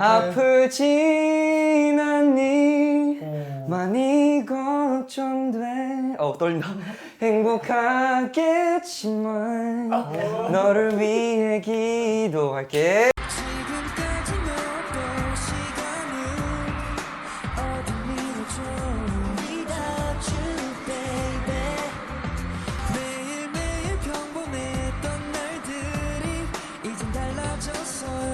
아프진 않니 많이 걱정돼. 어 떨린다. 행복하겠지만 너를 위해 기도할게. 지금까지 너도 시간을 어디 밀어줘 Without you baby 매일매일 평범했던 날들이 이젠 달라졌어요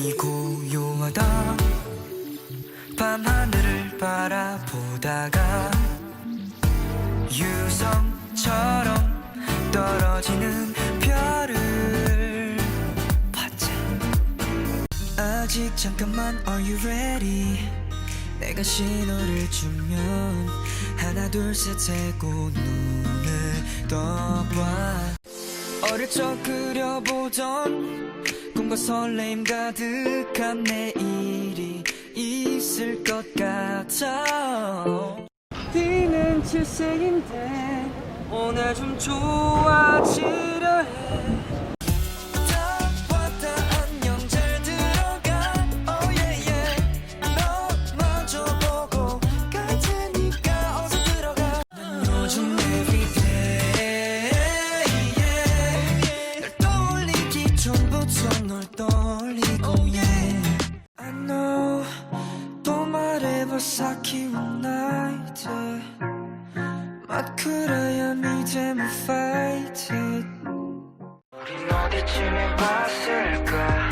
유난히 고요하다. 밤하늘을 바라보다가 유성처럼 떨어지는 별을 봤자 아직 잠깐만 Are you ready? 내가 신호를 주면 하나 둘 셋 세고 눈을 떠봐. 어릴 적 그려보던 꿈과 설레임 가득한 내일이 있을 것 같아 뛰는 7세인데 오늘 좀 좋아지려 해 널 떠올리고 oh, yeah. I know 또 말해봐 사키운 나이트. 맛 그래야 이제 못 fight it. 우린 어디쯤에 봤을까?